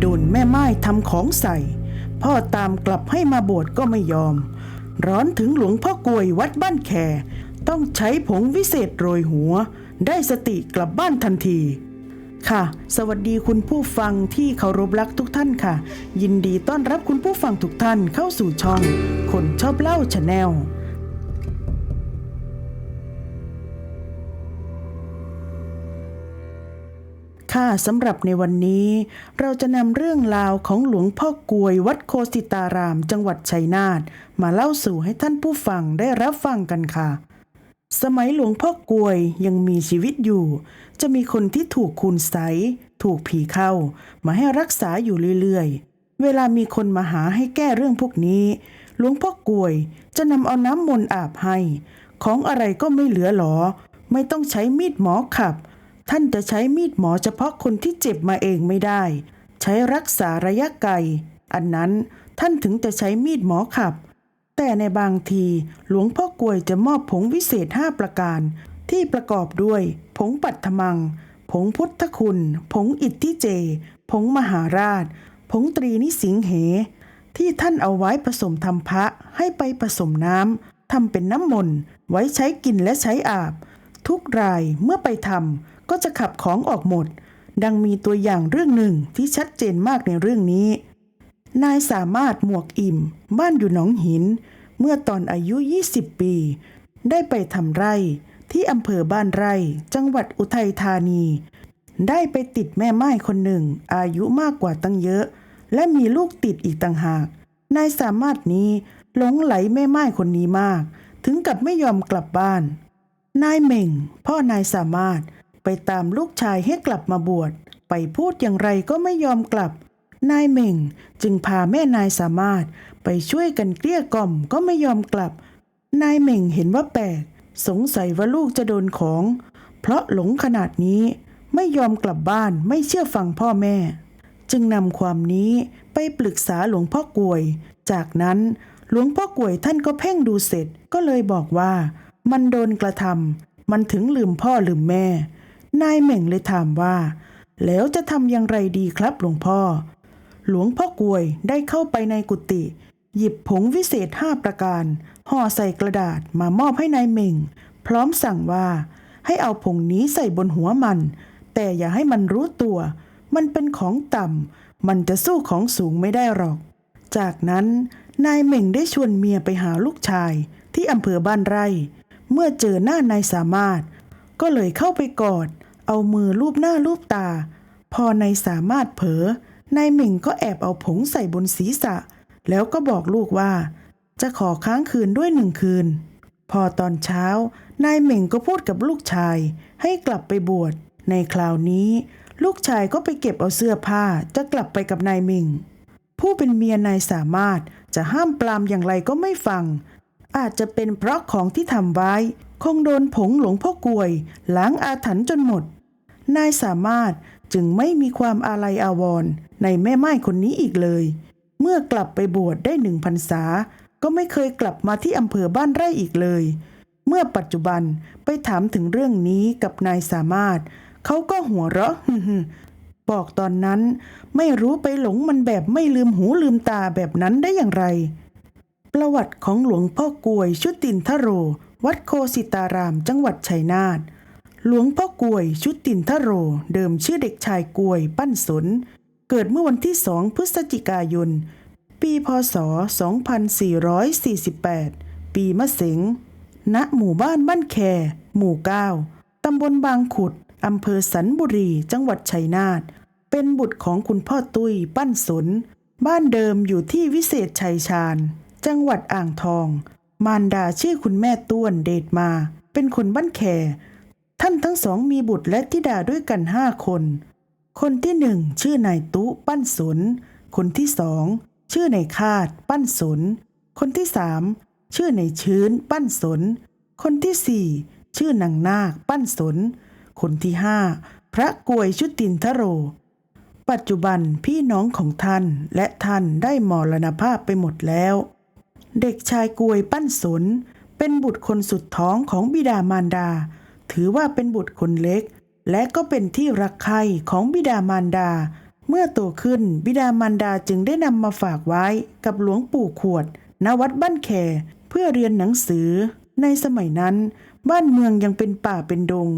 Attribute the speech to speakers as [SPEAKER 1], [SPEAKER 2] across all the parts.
[SPEAKER 1] โดนแม่ไม้ทำของใส่ พ่อตามกลับให้มาบวชก็ไม่ยอม ร้อนถึงหลวงพ่อกลวยวัดบ้านแข ต้องใช้ผงวิเศษโรยหัว ได้สติกลับบ้านทันที ค่ะ สวัสดีคุณผู้ฟังที่เคารพรักทุกท่านค่ะ ยินดีต้อนรับคุณผู้ฟังทุกท่านเข้าสู่ช่อง คนชอบเล่าชาแนล ค่ะสำหรับในวันนี้ เราจะนำเรื่องราวของหลวงพ่อกลวยวัดโคสิตาราม จังหวัดชัยนาทมาเล่าสู่ให้ท่านผู้ฟังได้รับฟังกันค่ะ สมัยหลวงพ่อกลวยยังมีชีวิตอยู่ จะมีคนที่ถูกคุณไสถูกผีเข้า มาให้รักษาอยู่เรื่อยๆ เวลามีคนมาหาให้แก้เรื่องพวกนี้ หลวงพ่อกลวยจะนำเอาน้ำมนต์อาบให้ ของอะไรก็ไม่เหลือหรอ ไม่ต้องใช้มีดหมอขับ ท่านจะใช้มีดหมอเฉพาะคนที่เจ็บมาเองไม่ได้ ใช้รักษาระยะไกล อันนั้นท่านถึงจะใช้มีดหมอขับ แต่ในบางทีหลวงพ่อกลวยจะมอบผงวิเศษห้าประการ ที่ประกอบด้วย ผงปัตถมัง ผงพุทธคุณ ผงอิทธิเจ ผงมหาราช ผงตรีนิสิงเห ที่ท่านเอาไว้ผสมทำพระให้ไปผสมน้ำทำเป็นน้ำมนต์ไว้ใช้กินและใช้อาบ ทุกรายเมื่อไปทำ ก็จะขับของออกหมด ดังมีตัวอย่างเรื่องหนึ่งที่ชัดเจนมากในเรื่องนี้ นายสามารถหมวกอิ่ม บ้านอยู่หนองหิน เมื่อตอนอายุ 20 ปี ได้ไปทำไร่ที่อำเภอบ้านไร่ จังหวัดอุทัยธานี ได้ไปติดแม่ไม้คนหนึ่ง อายุมากกว่าตั้งเยอะ และมีลูกติดอีกต่างหาก นายสามารถนี้หลงไหลแม่ไม้คนนี้มาก ถึงกับไม่ยอมกลับบ้าน นายเหม่ง พ่อนายสามารถ ไปตามลูกชายให้กลับมาบวช ไปพูดอย่างไรก็ไม่ยอมกลับ นายเหม่งจึงพาแม่นายสามารถไปช่วยกันเกลี้ยกล่อมก็ไม่ยอมกลับ นายเหม่งเห็นว่าแปลกสงสัยว่าลูกจะโดนของ เพราะหลงขนาดนี้ไม่ยอมกลับบ้านไม่เชื่อฟังพ่อแม่ จึงนำความนี้ไปปรึกษาหลวงพ่อกวย จากนั้นหลวงพ่อกวยท่านก็เพ่งดูเสร็จก็เลยบอกว่า มันโดนกระทำมันถึงลืมพ่อลืมแม่ นายเหม่งเลยถามว่า แล้วจะทำอย่างไรดีครับหลวงพ่อ หลวงพ่อกวยได้เข้าไปในกุฏิหยิบผงวิเศษห้าประการ ห่อใส่กระดาษมามอบให้นายเหม่ง พร้อมสั่งว่า ให้เอาผงนี้ใส่บนหัวมัน แต่อย่าให้มันรู้ตัว มันเป็นของต่ำมันจะสู้ของสูงไม่ได้หรอก จากนั้นนายเหม่งได้ชวนเมียไปหาลูกชายที่อำเภอบ้านไร่ เมื่อเจอหน้านายสามารถ ก็เลยเข้าไปกอด เอามือลูบหน้าลูบตา พอนายสามารถเผลอนายเหม่งก็แอบเอาผงใส่บนศีรษะ แล้วก็บอกลูกว่า จะขอค้างคืนด้วยหนึ่งคืน พอตอนเช้านายเหม่งก็พูดกับลูกชาย ให้กลับไปบวช ในคราวนี้ ลูกชายก็ไปเก็บเอาเสื้อผ้าจะกลับไปกับนายเหม่ง ผู้เป็นเมียนายสามารถจะห้ามปรามอย่างไรก็ไม่ฟัง อาจจะเป็นเพราะของที่ทำไว้ คงโดนผงหลวงพ่อกลวยล้างอาถรรพ์จนหมด นายสามารถจึงไม่มีความอาลัยอาวรณ์ในแม่ไม้คนนี้อีกเลย เมื่อกลับไปบวชได้หนึ่งพรรษา ก็ไม่เคยกลับมาที่อำเภอบ้านไร่อีกเลย เมื่อปัจจุบันไปถามถึงเรื่องนี้กับนายสามารถ เขาก็หัวเราะบอกตอนนั้นไม่รู้ไปหลงมันแบบไม่ลืมหูลืมตาแบบนั้นได้อย่างไร ประวัติของหลวงพ่อกวยชุตินทโร วัดโคสิตารามจังหวัดชัยนาท หลวงพ่อกวยชุตินทโร เดิมชื่อเด็กชายกวยปั้นสน เกิดเมื่อวันที่สองพฤศจิกายน ปีพศ 2448 ปีมะเสงณหมู่บ้านบ้านแค หมู่เก้าตำบลบางขุด อำเภอสันบุรี จังหวัดชัยนาท เป็นบุตรของคุณพ่อตุ้ยปั้นสน บ้านเดิมอยู่ที่วิเศษชัยชาญ จังหวัดอ่างทอง มารดาชื่อคุณแม่ต้วนเดชมา เป็นคนบ้านแค ท่านทั้งสองมีบุตรและธิดาด้วยกันห้าคน คนที่หนึ่งชื่อนายตุปั้นสน คนที่สองชื่อนายคาด ปั้นสน คนที่สามชื่อนายชื้น ปั้นสน คนที่สี่ชื่อนางนาค ปั้นสน คนที่ห้าพระกวยชุตินทโร ปัจจุบันพี่น้องของท่านและท่านได้มรณภาพไปหมดแล้ว เด็กชายกวยปั้นสน เป็นบุตรคนสุดท้องของบิดามารดา ถือว่าเป็นบุตรคนเล็ก และก็เป็นที่รักใคร่ของบิดามารดา เมื่อโตขึ้นบิดามารดาจึงได้นำมาฝากไว้กับหลวงปู่ขวด ณวัดบ้านแขเพื่อเรียนหนังสือ ในสมัยนั้น บ้านเมืองยังเป็นป่าเป็นดง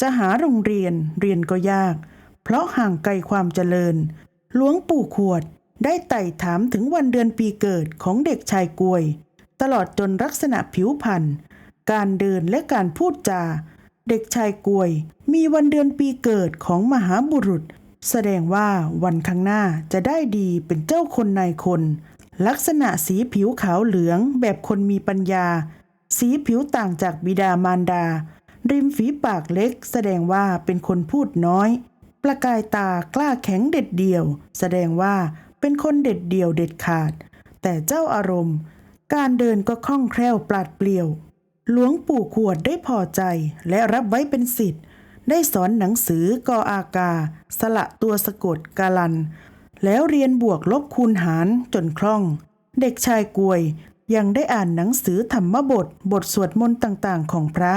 [SPEAKER 1] จะหาโรงเรียนเรียนก็ยาก เพราะห่างไกลความเจริญ หลวงปู่ขวดได้ไต่ถามถึงวันเดือนปีเกิดของเด็กชายกวย ตลอดจนลักษณะผิวพรรณการเดินและการพูดจา เด็กชายกวย มีวันเดือนปีเกิดของมหาบุรุษ แสดงว่าวันข้างหน้าจะได้ดีเป็นเจ้าคนนายคน ลักษณะสีผิวขาวเหลืองแบบคนมีปัญญา สีผิวต่างจากบิดามารดา ริมฝีปากเล็ก แสดงว่าเป็นคนพูดน้อย ประกายตากล้าแข็งเด็ดเดี่ยว แสดงว่าเป็นคนเด็ดเดี่ยวเด็ดขาด แต่เจ้าอารมณ์ การเดินก็คล่องแคล่วปราดเปรียว หลวงปู่ขวดได้พอใจและรับไว้เป็นสิทธิ์ ได้สอนหนังสือกออากา สละตัวสะกดกาลัน แล้วเรียนบวกลบคูณหารจนคล่อง เด็กชายกวยยังได้อ่านหนังสือธรรมบท บทสวดมนต์ต่างๆ ของพระ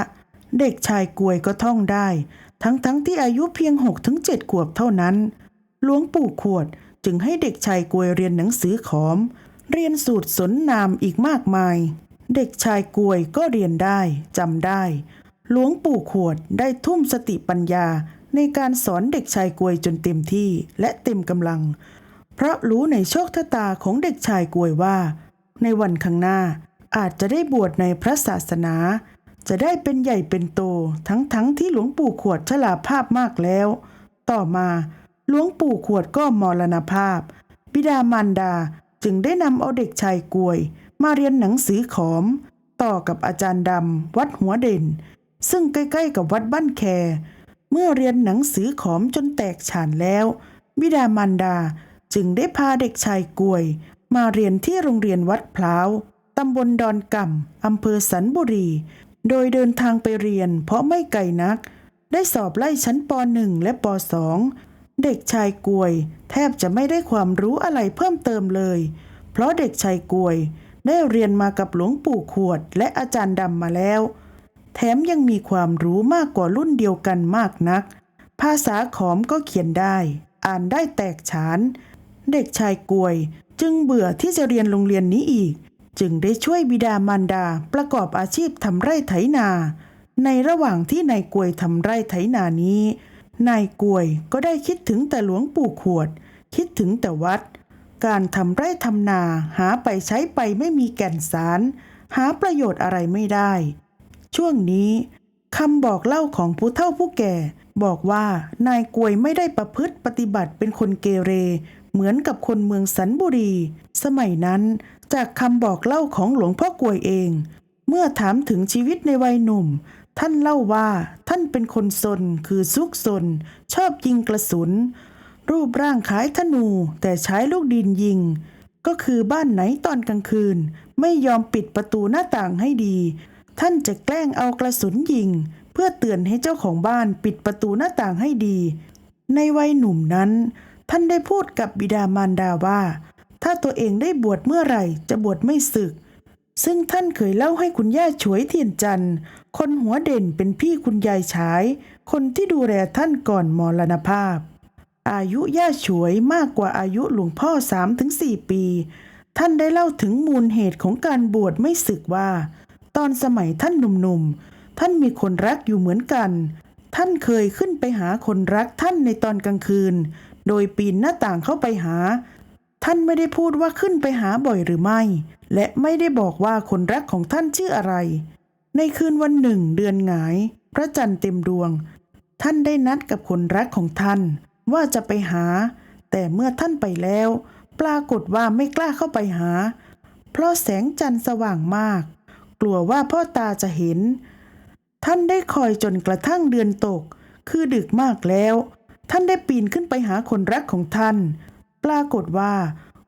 [SPEAKER 1] เด็กชายกวยก็ท่องได้ ทั้งๆทที่อายุเพียง6ถึง7ขวบเท่านั้น หลวงปู่ขวดจึงให้เด็กชายกวยเรียนหนังสือขอม เรียนสูตรสนนามอีกมากมาย เด็กชายกวยก็เรียนได้จำได้ หลวงปู่ขวดได้ทุ่มสติปัญญาในการสอนเด็กชายกวยจนเต็มที่และเต็มกำลัง เพราะรู้ในโชคชะตาของเด็กชายกวยว่า ในวันข้างหน้าอาจจะได้บวชในพระศาสนา จะได้เป็นใหญ่เป็นโตทั้งๆทที่หลวงปู่ขวดชราภาพมากแล้ว ต่อมาหลวงปู่ขวดก็มรณภาพ บิดามารดาจึงได้นำเอาเด็กชายกวย มาเรียนหนังสือขอม ต่อกับอาจารย์ดำวัดหัวเด่น ซึ่งใกล้ๆกับวัดบ้านแค เมื่อเรียนหนังสือขอมจนแตกฉานแล้ว บิดามารดาจึงได้พาเด็กชายกวย มาเรียนที่โรงเรียนวัดพร้าวตำบลดอนก่ำอำเภอสันบุรี โดยเดินทางไปเรียนเพราะไม่ไกลนัก ได้สอบไล่ชั้นป .1 และป .2 เด็กชายกวย แทบจะไม่ได้ความรู้อะไรเพิ่มเติมเลย เพราะเด็กชายกวย ได้เรียนมากับหลวงปู่ขวดและอาจารย์ดำมาแล้ว แถมยังมีความรู้มากกว่ารุ่นเดียวกันมากนัก ภาษาขอมก็เขียนได้ อ่านได้แตกฉาน เด็กชายกวยจึงเบื่อที่จะเรียนโรงเรียนนี้อีก จึงได้ช่วยบิดามารดาประกอบอาชีพทำไร่ไถนา ในระหว่างที่นายกวยทำไร่ไถนานี้ นายกวยก็ได้คิดถึงแต่หลวงปู่ขวด คิดถึงแต่วัด การทำไร่ทำนาหาไปใช้ไปไม่มีแก่นสาร หาประโยชน์อะไรไม่ได้ ช่วงนี้คำบอกเล่าของผู้เฒ่าผู้แก่ บอกว่านายกวยไม่ได้ประพฤติปฏิบัติเป็นคนเกเร เหมือนกับคนเมืองสันบุรี สมัยนั้นจากคำบอกเล่าของหลวงพ่อกวยเอง เมื่อถามถึงชีวิตในวัยหนุ่ม ท่านเล่าว่าท่านเป็นคนซนคือซุกซน ชอบยิงกระสุน รูปร่างคล้ายธนู แต่ใช้ลูกดินยิง ก็คือบ้านไหนตอนกลางคืน ไม่ยอมปิดประตูหน้าต่างให้ดี ท่านจะแกล้งเอากระสุนยิง เพื่อเตือนให้เจ้าของบ้านปิดประตูหน้าต่างให้ดี ในวัยหนุ่มนั้น ท่านได้พูดกับบิดามารดาว่า ถ้าตัวเองได้บวชเมื่อไหร่จะบวชไม่สึก ซึ่งท่านเคยเล่าให้คุณย่าฉวยเทียนจันทร์คนหัวเด่นเป็นพี่คุณยายฉาย คนที่ดูแลท่านก่อนมรณภาพ อายุย่าฉวยมากกว่าอายุหลวงพ่อสามถึงสี่ปี ท่านได้เล่าถึงมูลเหตุของการบวชไม่สึกว่า ตอนสมัยท่านหนุ่มๆ ท่านมีคนรักอยู่เหมือนกัน ท่านเคยขึ้นไปหาคนรักท่านในตอนกลางคืน โดยปีนหน้าต่างเข้าไปหา ท่านไม่ได้พูดว่าขึ้นไปหาบ่อยหรือไม่ และไม่ได้บอกว่าคนรักของท่านชื่ออะไร ในคืนวันหนึ่งเดือนหงาย พระจันทร์เต็มดวง ท่านได้นัดกับคนรักของท่าน ว่าจะไปหา แต่เมื่อท่านไปแล้ว ปรากฏว่าไม่กล้าเข้าไปหา เพราะแสงจันทร์สว่างมาก กลัวว่าพ่อตาจะเห็น ท่านได้คอยจนกระทั่งเดือนตก คือดึกมากแล้ว ท่านได้ปีนขึ้นไปหาคนรักของท่าน ปรากฏว่า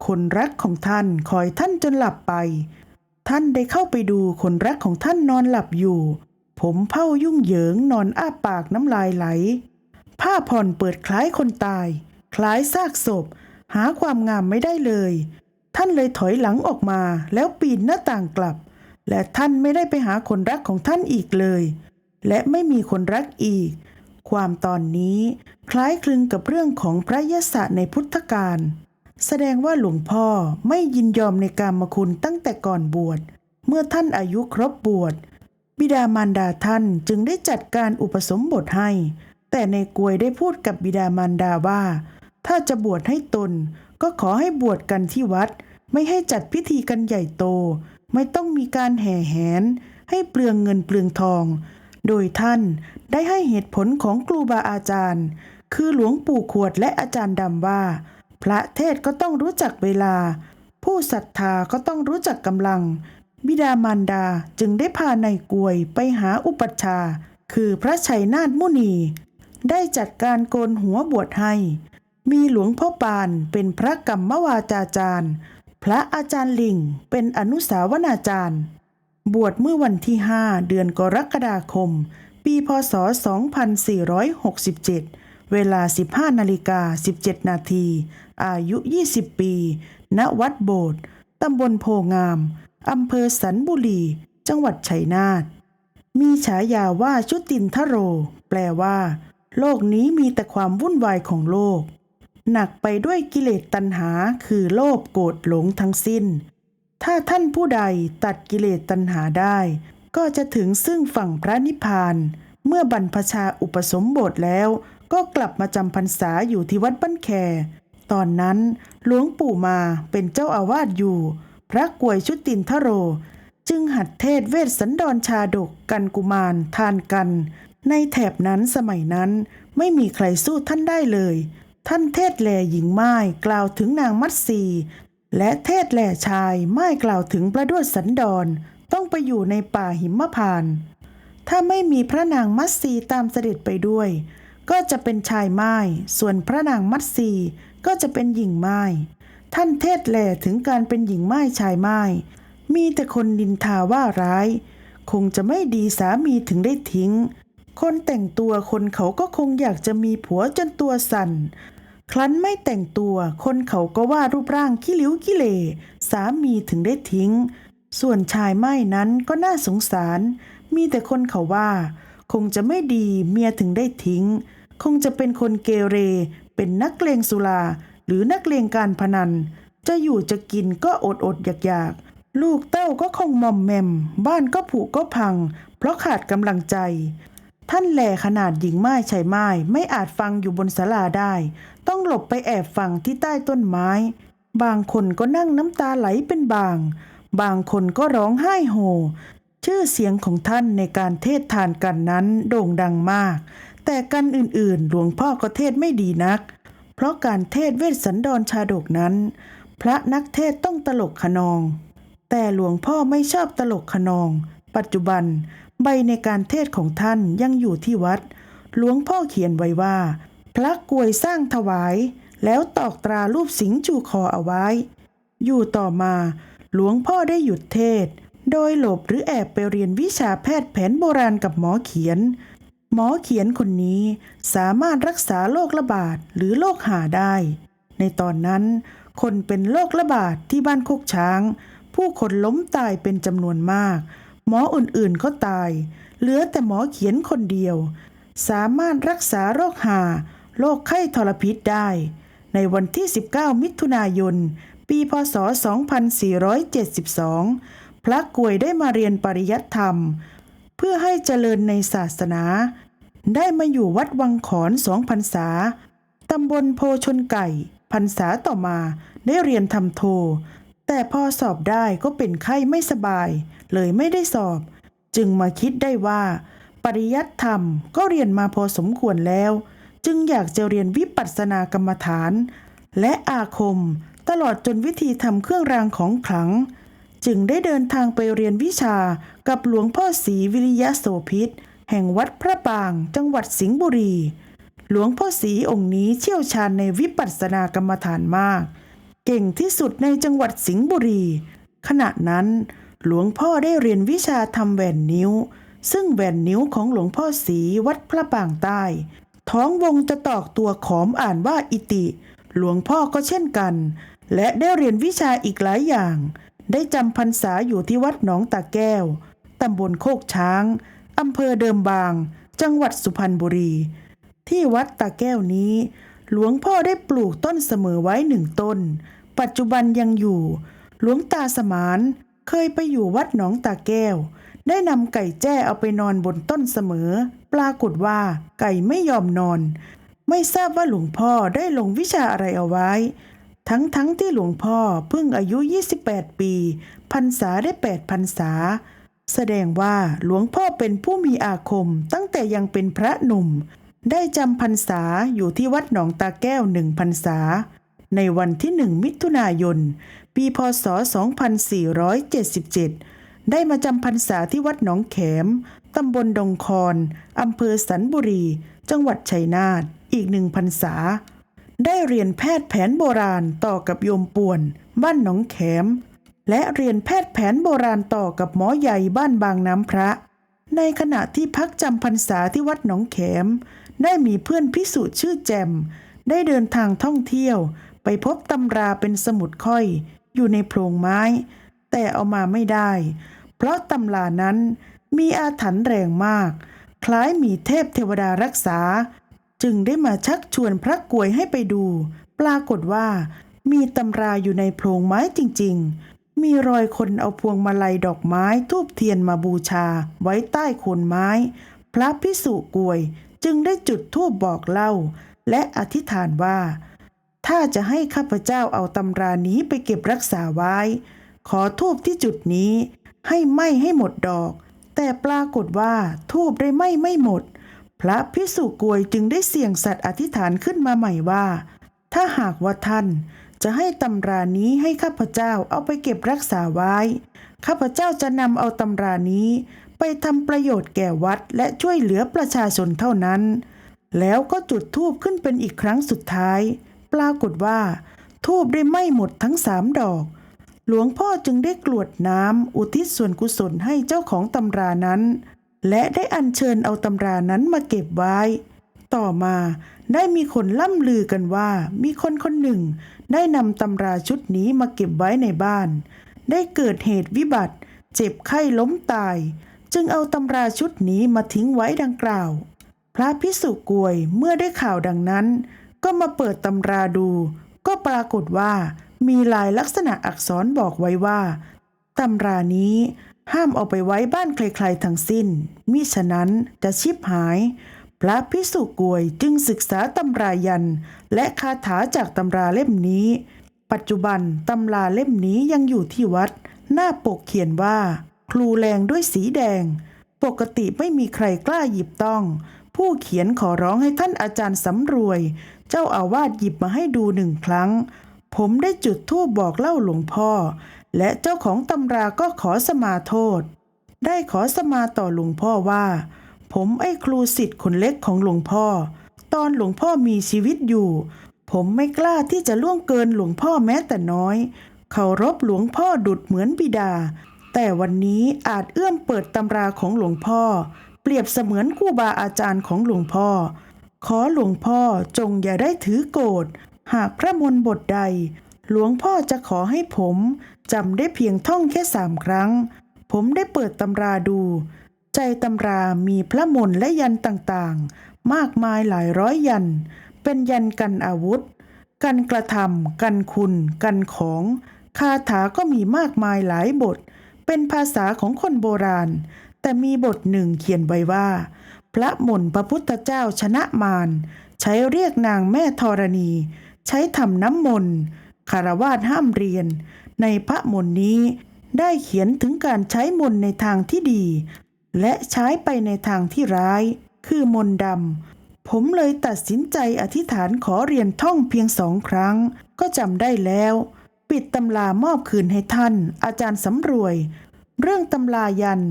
[SPEAKER 1] คนรักของท่านคอยท่านจนหลับไป ท่านได้เข้าไปดูคนรักของท่านนอนหลับอยู่ ผมเผ้ายุ่งเหยิงนอนอ้าปากน้ำลายไหล ผ้าผ่อนเปิดคล้ายคนตาย คล้ายซากศพ หาความงามไม่ได้เลย ท่านเลยถอยหลังออกมาแล้วปีนหน้าต่างกลับ และท่านไม่ได้ไปหาคนรักของท่านอีกเลย และไม่มีคนรักอีก ความตอนนี้คล้ายคลึงกับเรื่องของพระยศะในพุทธกาลแสดงว่าหลวงพ่อไม่ยินยอมในการมคุณตั้งแต่ก่อนบวช เมื่อท่านอายุครบบวช บิดามารดาท่านจึงได้จัดการอุปสมบทให้ แต่ในกวยได้พูดกับบิดามารดาว่า ถ้าจะบวชให้ตน ก็ขอให้บวชกันที่วัด ไม่ให้จัดพิธีกันใหญ่โต ไม่ต้องมีการแห่แหน ให้เปลืองเงินเปลืองทอง โดยท่านได้ให้เหตุผลของครูบาอาจารย์ คือหลวงปู่ขวดและอาจารย์ดำว่า พระเทศก็ต้องรู้จักเวลา ผู้ศรัทธาก็ต้องรู้จักกำลัง บิดามารดาจึงได้พานายกวยไปหาอุปัชฌาย์คือพระชัยนาทมุนี ได้จัดการโกนหัวบวชให้ มีหลวงพ่อปานเป็นพระกรรมวาจาจารย์ พระอาจารย์ลิงเป็นอนุสาวนาจารย์ บวชเมื่อวันที่ 5 เดือนกรกฎาคม ปีพศ 2467 เวลา 15นาฬิกา17 นาที อายุ 20 ปี ณ วัดโบสถ์ตำบลโพงาม อำเภอสันบุรี จังหวัดชัยนาท มีฉายาว่าชุตินทโร แปลว่า โลกนี้มีแต่ความวุ่นวายของโลก หนักไปด้วยกิเลสตัณหาคือโลภโกรธหลงทั้งสิ้น ถ้าท่านผู้ใดตัดกิเลสตัณหาได้ ก็จะถึงซึ่งฝั่งพระนิพพาน เมื่อบรรพชาอุปสมบทแล้ว ก็กลับมาจำพรรษาอยู่ที่วัดบ้านแคตอนนั้นหลวงปู่มาเป็นเจ้าอาวาสอยู่ พระกวยชุตินทโร จึงหัดเทศเวสสันดรชาดกกันกุมารทานกัน ในแถบนั้นสมัยนั้นไม่มีใครสู้ท่านได้เลย ท่านเทศแหล่หญิงไม้กล่าวถึงนางมัตสีและเทศแหล่ชายไม้กล่าวถึงพระด้วดสันดรต้องไปอยู่ในป่าหิมพานต์ถ้าไม่มีพระนางมัตสีตามเสด็จไปด้วย ก็จะเป็นชายไม้ส่วนพระนางมัตสีก็จะเป็นหญิงไม้ท่านเทศแหล่ถึงการเป็นหญิงไม้ชายไม้มีแต่คนดินทาว่าร้าย คงจะไม่ดีสามีถึงได้ทิ้ง คนแต่งตัวคนเขาก็คงอยากจะมีผัวจนตัวสั่น ครั้นไม่แต่งตัวคนเขาก็ว่ารูปร่างขี้ลิ้วขี้เหร่สามีถึงได้ทิ้ง ส่วนชายไม้นั้นก็น่าสงสาร มีแต่คนเขาว่า คงจะไม่ดีเมียถึงได้ทิ้ง คงจะเป็นคนเกเร เป็นนักเลงสุราหรือนักเลงการพนัน จะอยู่จะกินก็อดอดอยากอยากๆลูกเต้าก็คงมอมแมม บ้านก็ผุก็พัง เพราะขาดกำลังใจ ท่านแหล่ขนาดหญิงไม้ชายไม้ไม่อาจฟังอยู่บนศาลาได้ ต้องหลบไปแอบฟังที่ใต้ต้นไม้ บางคนก็นั่งน้ำตาไหลเป็นบาง บางคนก็ร้องไห้โฮชื่อเสียงของท่านในการเทศทานกันนั้นโด่งดังมาก แต่กันอื่นๆ หลวงพ่อก็เทศไม่ดีนัก เพราะการเทศเวสสันดรชาดกนั้น พระนักเทศต้องตลกขนอง แต่หลวงพ่อไม่ชอบตลกขนอง ปัจจุบัน ใบในการเทศของท่านยังอยู่ที่วัด หลวงพ่อเขียนไว้ว่า พระกวยสร้างถวาย แล้วตอกตรารูปสิงจูคอเอาไว้ อยู่ต่อมา หลวงพ่อได้หยุดเทศ โดยหลบหรือแอบไปเรียนวิชาแพทย์แผนโบราณกับหมอเขียน หมอเขียนคนนี้สามารถรักษาโรคระบาดหรือโรคหาได้ ในตอนนั้น คนเป็นโรคระบาดที่บ้านโคกช้าง ผู้คนล้มตายเป็นจำนวนมาก หมออื่นๆก็ตาย เหลือแต่หมอเขียนคนเดียว สามารถรักษาโรคหาโรคไข้ทรพิษได้ ในวันที่ 19 มิถุนายน ปีพศ 2472 พระกวยได้มาเรียนปริยัติธรรม เพื่อให้เจริญในศาสนา ได้มาอยู่วัดวังขอนสองพรรษาตำบลโพชนไก่พรรษาต่อมาได้เรียนทำโท แต่พอสอบได้ก็เป็นไข้ไม่สบาย เลยไม่ได้สอบ จึงมาคิดได้ว่า ปริยัติธรรมก็เรียนมาพอสมควรแล้ว จึงอยากจะเรียนวิปัสสนากรรมฐาน และอาคม ตลอดจนวิธีทำเครื่องรางของขลัง จึงได้เดินทางไปเรียนวิชากับหลวงพ่อศรีวิริยะโสพิษแห่งวัดพระปาง จังหวัดสิงห์บุรี หลวงพ่อศรีองค์นี้เชี่ยวชาญในวิปัสสนากรรมฐานมาก เก่งที่สุดในจังหวัดสิงห์บุรี ขณะนั้น หลวงพ่อได้เรียนวิชาทำแหวนนิ้ว ซึ่งแหวนนิ้วของหลวงพ่อศรีวัดพระปางใต้ ท้องวงจะตอกตัวขอมอ่านว่าอิติ หลวงพ่อก็เช่นกัน และได้เรียนวิชาอีกหลายอย่าง ได้จำพรรษาอยู่ที่วัดหนองตาแก้วตำบลโคกช้างอำเภอเดิมบาง จังหวัดสุพรรณบุรี ที่วัดตาแก้วนี้ หลวงพ่อได้ปลูกต้นเสมอไว้หนึ่งต้น ปัจจุบันยังอยู่ หลวงตาสมานเคยไปอยู่วัดหนองตาแก้ว ได้นำไก่แจ้เอาไปนอนบนต้นเสมอ ปรากฏว่าไก่ไม่ยอมนอน ไม่ทราบว่าหลวงพ่อได้ลงวิชาอะไรเอาไว้ ทั้งทั้งที่หลวงพ่อเพิ่งอายุ 28 ปีพรรษาได้8พรรษา แสดงว่าหลวงพ่อเป็นผู้มีอาคมตั้งแต่ยังเป็นพระหนุ่ม ได้จำพรรษาอยู่ที่วัดหนองตาแก้วหนึ่งพรรษา ในวันที่หนึ่งมิถุนายน ปีพศ 2477 ได้มาจำพรรษาที่วัดหนองแขม ตำบลดงคอนอำเภอสันบุรี จังหวัดชัยนาท อีกหนึ่งพรรษา ได้เรียนแพทย์แผนโบราณต่อกับโยมป่วน บ้านหนองแขม และเรียนแพทย์แผนโบราณต่อกับหมอใหญ่บ้านบางน้ำพระ ในขณะที่พักจำพรรษาที่วัดหนองแขม ได้มีเพื่อนพิสูจน์ชื่อแจมได้เดินทางท่องเที่ยว ไปพบตำราเป็นสมุดค่อย อยู่ในโพรงไม้ แต่เอามาไม่ได้ เพราะตำรานั้นมีอาถรรพ์แรงมาก คล้ายมีเทพเทวดารักษา จึงได้มาชักชวนพระกวยให้ไปดู ปรากฏว่า มีตำราอยู่ในโพรงไม้จริง ๆ มีรอยคนเอาพวงมาลัยดอกไม้ทูบเทียนมาบูชา ไว้ใต้โคนไม้ พระพิสุกวยจึงได้จุดธูปบอกเล่า และอธิษฐานว่า ถ้าจะให้ข้าพเจ้าเอาตำรานี้ไปเก็บรักษาไว้ ขอทูบที่จุดนี้ ให้ไหม้ให้หมดดอก แต่ปรากฏว่าทูบได้ไหม้ไม่หมด พระพิสุกวยจึงได้เสี่ยงสัตว์อธิษฐานขึ้นมาใหม่ว่า ถ้าหากว่าท่านจะให้ตำรานี้ให้ข้าพเจ้าเอาไปเก็บรักษาไว้ ข้าพเจ้าจะนำเอาตำรานี้ ไปทำประโยชน์แก่วัดและช่วยเหลือประชาชนเท่านั้น แล้วก็จุดธูปขึ้นเป็นอีกครั้งสุดท้าย ปรากฏว่าธูปได้ไหม้หมดทั้งสามดอก หลวงพ่อจึงได้กรวดน้ำอุทิศส่วนกุศลให้เจ้าของตำรานั้น และได้อัญเชิญเอาตำรานั้นมาเก็บไว้ ต่อมาได้มีคนล่ำลือกันว่ามีคนคนหนึ่ง ได้นำตำราชุดนี้มาเก็บไว้ในบ้าน ได้เกิดเหตุวิบัติ เจ็บไข้ล้มตาย จึงเอาตำราชุดนี้มาทิ้งไว้ดังกล่าว พระพิสุกวยเมื่อได้ข่าวดังนั้น ก็มาเปิดตำราดู ก็ปรากฏว่า มีลายลักษณะอักษรบอกไว้ว่าตำรานี้ห้ามเอาไปไว้บ้านใครๆทั้งสิ้น มิฉะนั้นจะชิบหาย พระพิสุกวยจึงศึกษาตำรายัน และคาถาจากตำราเล่มนี้ ปัจจุบันตำราเล่มนี้ยังอยู่ที่วัด หน้าปกเขียนว่า ครูแรงด้วยสีแดง ปกติไม่มีใครกล้าหยิบต้อง ผู้เขียนขอร้องให้ท่านอาจารย์สำรวย เจ้าอาวาสหยิบมาให้ดูหนึ่งครั้ง ผมได้จุดธูปบอกเล่าหลวงพ่อ และเจ้าของตำราก็ขอสมาโทษ ได้ขอสมาต่อหลวงพ่อว่า ผมไอ้ครูสิทธิ์คนเล็กของหลวงพ่อ ตอนหลวงพ่อมีชีวิตอยู่ ผมไม่กล้าที่จะล่วงเกินหลวงพ่อแม้แต่น้อยเคารพหลวงพ่อดุดเหมือนบิดา แต่วันนี้อาจเอื้อมเปิดตำราของหลวงพ่อ เปรียบเสมือนครูบาอาจารย์ของหลวงพ่อ ขอหลวงพ่อจงอย่าได้ถือโกรธหากพระมนต์บทใด หลวงพ่อจะขอให้ผมจำได้เพียงท่องแค่สามครั้ง ผมได้เปิดตำราดู ใจตำรามีพระมนต์และยันต่างๆ มากมายหลายร้อยยัน เป็นยันกันอาวุธ กันกระทำกันคุณ กันของ คาถาก็มีมากมายหลายบท เป็นภาษาของคนโบราณ แต่มีบทหนึ่งเขียนไว้ว่า พระมนต์พระพุทธเจ้าชนะมารใช้เรียกนางแม่ธรณี ใช้ทำน้ำมนต์คารวาสห้ามเรียน ในพระมนต์นี้ได้เขียนถึงการใช้มนต์ในทางที่ดี และใช้ไปในทางที่ร้าย คือมนต์ดำผมเลยตัดสินใจอธิษฐานขอเรียนท่องเพียงสองครั้ง ก็จำได้แล้ว ปิดตำลามอบคืนให้ท่าน อาจารย์สำรวย เรื่องตำลายัน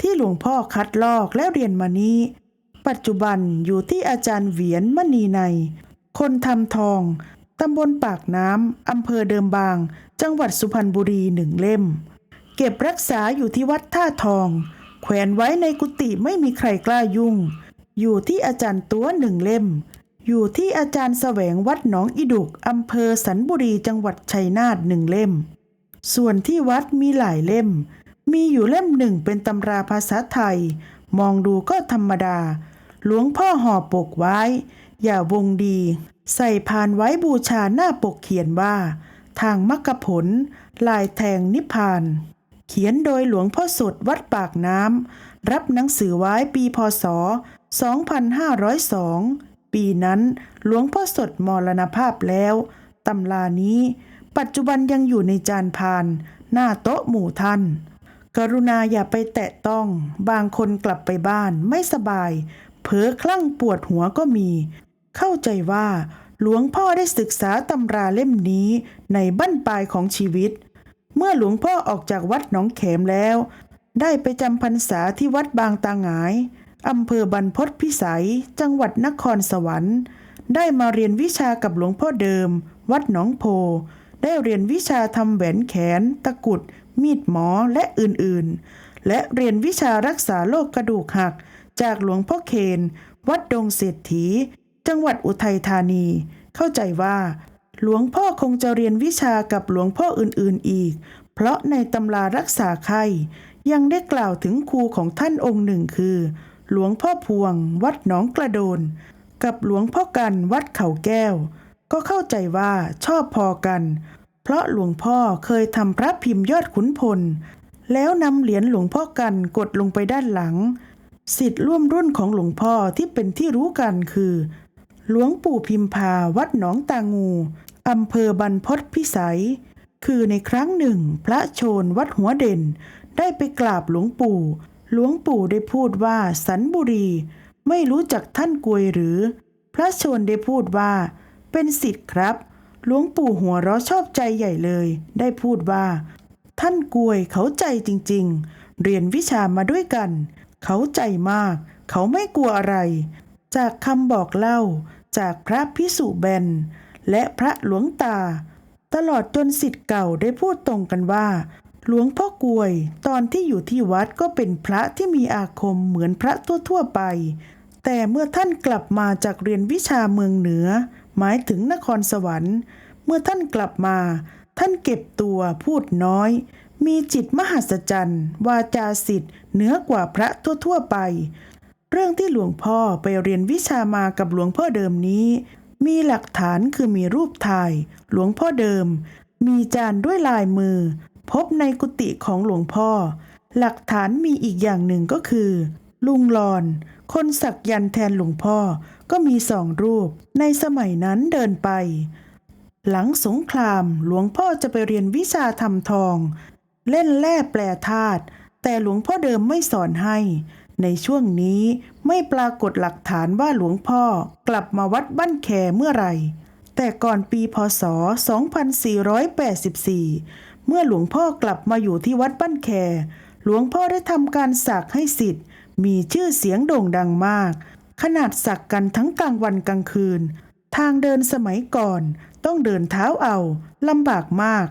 [SPEAKER 1] ที่หลวงพ่อคัดลอกและเรียนมานี้ ปัจจุบันอยู่ที่อาจารย์เหวียนมณีใน คนทำทอง ตำบลปากน้ำ อำเภอเดิมบาง จังหวัดสุพรรณบุรีหนึ่งเล่ม เก็บรักษาอยู่ที่วัดท่าทอง แขวนไว้ในกุฏิไม่มีใครกล้ายุ่ง อยู่ที่อาจารย์ตัวหนึ่งเล่ม อยู่ที่อาจารย์แสวงวัดหนองอิดุกอำเภอสันบุรีจังหวัดชัยนาทหนึ่งเล่ม ส่วนที่วัดมีหลายเล่ม มีอยู่เล่มหนึ่งเป็นตำราภาษาไทย มองดูก็ธรรมดา หลวงพ่อห่อปกไว้ อย่าวงดี ใส่พานไว้บูชาหน้าปกเขียนว่า ทางมรรคผล ลายแทงนิพพาน เขียนโดยหลวงพ่อสดวัดปากน้ำ รับหนังสือไว้ปีพศ 2502 ปีนั้นหลวงพ่อสดมรณภาพแล้วตำรานี้ ปัจจุบันยังอยู่ในจานพาน หน้าโต๊ะหมู่ท่านกรุณาอย่าไปแตะต้อง บางคนกลับไปบ้านไม่สบาย เผลอคลั่งปวดหัวก็มี เข้าใจว่า หลวงพ่อได้ศึกษาตำราเล่มนี้ในบั้นปลายของชีวิต เมื่อหลวงพ่อออกจากวัดหนองแขมแล้ว ได้ไปจำพรรษาที่วัดบางตาหงายอำเภอบรรพตพิสัย จังหวัดนครสวรรค์ ได้มาเรียนวิชากับหลวงพ่อเดิม วัดหนองโพ ได้เรียนวิชาทำแหวนแขน ตะกุด มีดหมอและอื่นๆ และเรียนวิชารักษาโรคกระดูกหัก จากหลวงพ่อเคน วัดดงเศรษฐี จังหวัดอุทัยธานี เข้าใจว่า หลวงพ่อคงจะเรียนวิชากับหลวงพ่ออื่นๆอีก เพราะในตำรารักษาไข้ ยังได้กล่าวถึงครูของท่านองค์หนึ่งคือ หลวงพ่อพวง วัดหนองกระโดน กับหลวงพ่อกันวัดเขาแก้ว ก็เข้าใจว่าชอบพอกัน เพราะหลวงพ่อเคยทำพระพิมพ์ยอดขุนพลแล้วนำเหรียญหลวงพ่อกันกดลงไปด้านหลัง สิทธิ์ร่วมรุ่นของหลวงพ่อที่เป็นที่รู้กันคือ หลวงปู่พิมพาวัดหนองตางูอำเภอบรรพตพิสัย คือในครั้งหนึ่ง พระโชนวัดหัวเด่น ได้ไปกราบหลวงปู่ หลวงปู่ได้พูดว่าสันบุรี ไม่รู้จักท่านกวยหรือ พระโชนได้พูดว่า เป็นสิทธิ์ครับ หลวงปู่หัวเราะชอบใจใหญ่เลย ได้พูดว่า ท่านกวยเขาใจจริง ๆ เรียนวิชามาด้วยกัน เขาใจมาก เขาไม่กลัวอะไร จากคำบอกเล่า จากพระพิสุแบน และพระหลวงตา ตลอดจนสิทธิ์เก่าได้พูดตรงกันว่า หลวงพ่อกวย ตอนที่อยู่ที่วัดก็เป็นพระที่มีอาคมเหมือนพระทั่วๆไป แต่เมื่อท่านกลับมาจากเรียนวิชาเมืองเหนือ หมายถึงนครสวรรค์ เมื่อท่านกลับมา ท่านเก็บตัวพูดน้อย มีจิตมหัศจรรย์ วาจาสิทธิ์เหนือกว่าพระทั่วๆไป เรื่องที่หลวงพ่อไปเรียนวิชามากับหลวงพ่อเดิมนี้ มีหลักฐานคือมีรูปถ่าย หลวงพ่อเดิม มีจานด้วยลายมือ พบในกุฏิของหลวงพ่อ หลักฐานมีอีกอย่างหนึ่งก็คือ ลุงลอน คนสักยันแทนหลวงพ่อก็มีสองรูป ในสมัยนั้นเดินไปหลังสงครามหลวงพ่อจะไปเรียนวิชาทำทอง เล่นแร่แปลธาตุแต่หลวงพ่อเดิมไม่สอนให้ ในช่วงนี้ไม่ปรากฏหลักฐานว่าหลวงพ่อกลับมาวัดบ้านแคเมื่อไหร่ แต่ก่อนปีพศ 2484 เมื่อหลวงพ่อกลับมาอยู่ที่วัดบ้านแคหลวงพ่อได้ทำการสักให้สิทธิ์ มีชื่อเสียงโด่งดังมาก ขนาดสักกันทั้งกลางวันกลางคืน ทางเดินสมัยก่อนต้องเดินเท้าเอาลำบากมาก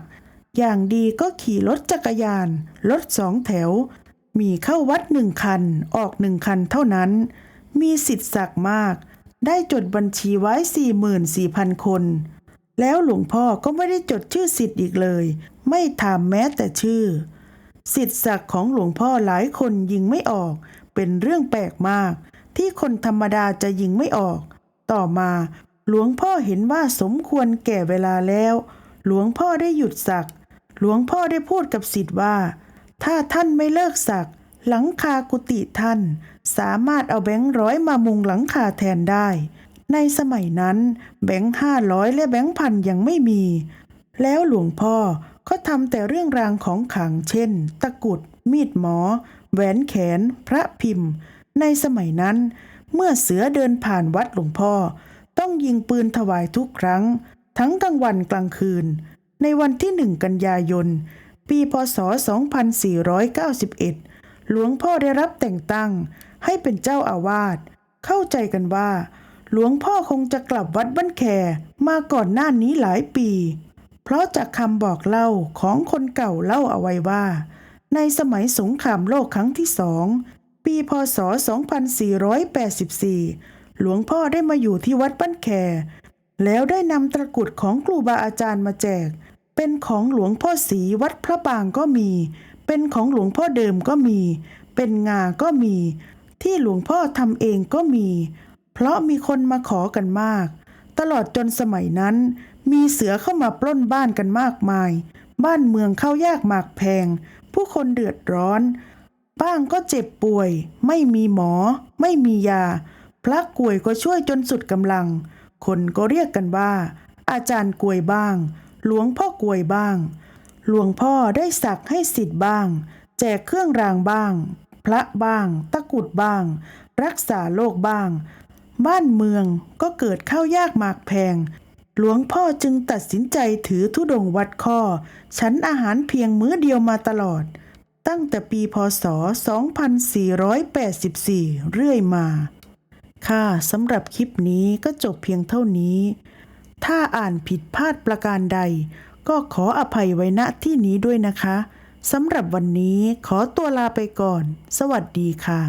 [SPEAKER 1] อย่างดีก็ขี่รถจักรยาน รถสองแถว มีเข้าวัดหนึ่งคัน ออกหนึ่งคันเท่านั้น มีสิทธิ์สักมาก ได้จดบัญชีไว้ 44,000 คน แล้วหลวงพ่อก็ไม่ได้จดชื่อสิทธิ์อีกเลย ไม่ถามแม้แต่ชื่อ สิทธิ์ศักดิ์ของหลวงพ่อหลายคนยิงไม่ออก เป็นเรื่องแปลกมาก ที่คนธรรมดาจะยิงไม่ออก ต่อมาหลวงพ่อเห็นว่าสมควรแก่เวลาแล้ว หลวงพ่อได้หยุดสัก หลวงพ่อได้พูดกับสิทธิ์ว่า ถ้าท่านไม่เลิกสัก หลังคากุฏิท่าน สามารถเอาแบงค์ร้อยมามุงหลังคาแทนได้ ในสมัยนั้น แบงค์ห้าร้อยและแบงค์พันยังไม่มี แล้วหลวงพ่อก็ทำแต่เรื่องรางของขลังเช่น ตะกุด มีดหมอ แหวนแขน พระพิมพ์ ในสมัยนั้น เมื่อเสือเดินผ่านวัดหลวงพ่อ ต้องยิงปืนถวายทุกครั้ง ทั้งกลางวันกลางคืน ในวันที่หนึ่งกันยายน ปีพศ 2491 หลวงพ่อได้รับแต่งตั้งให้เป็นเจ้าอาวาส เข้าใจกันว่า หลวงพ่อคงจะกลับวัดบ้านแคมาก่อนหน้านี้หลายปี เพราะจากคำบอกเล่าของคนเก่าเล่าเอาไว้ว่า ในสมัยสงครามโลกครั้งที่สอง ปีพศ 2484 หลวงพ่อได้มาอยู่ที่วัดบ้านแคแล้วได้นำตะกุดของครูบาอาจารย์มาแจก เป็นของหลวงพ่อศรีวัดพระบางก็มี เป็นของหลวงพ่อเดิมก็มี เป็นงาก็มี ที่หลวงพ่อทำเองก็มี เพราะมีคนมาขอกันมาก ตลอดจนสมัยนั้น มีเสือเข้ามาปล้นบ้านกันมากมาย บ้านเมืองเข้ายากหมากแพง ผู้คนเดือดร้อน บ้างก็เจ็บป่วย ไม่มีหมอ ไม่มียา พระกวยก็ช่วยจนสุดกำลัง คนก็เรียกกันว่า อาจารย์กวยบ้าง หลวงพ่อกวยบ้าง หลวงพ่อได้สักให้สิทธิ์บ้าง แจกเครื่องรางบ้าง พระบ้าง ตะกุดบ้าง รักษาโรคบ้าง บ้านเมืองก็เกิดข้าวยากหมากแพง หลวงพ่อจึงตัดสินใจถือธุดงวัดข้อ ฉันอาหารเพียงมื้อเดียวมาตลอด ตั้งแต่ปีพศ 2484 เรื่อยมา ค่ะสำหรับคลิปนี้ก็จบเพียงเท่านี้ ถ้าอ่านผิดพลาดประการใด ก็ขออภัยไว้ณที่นี้ด้วยนะคะสำหรับวันนี้ขอตัวลาไปก่อน สวัสดีค่ะ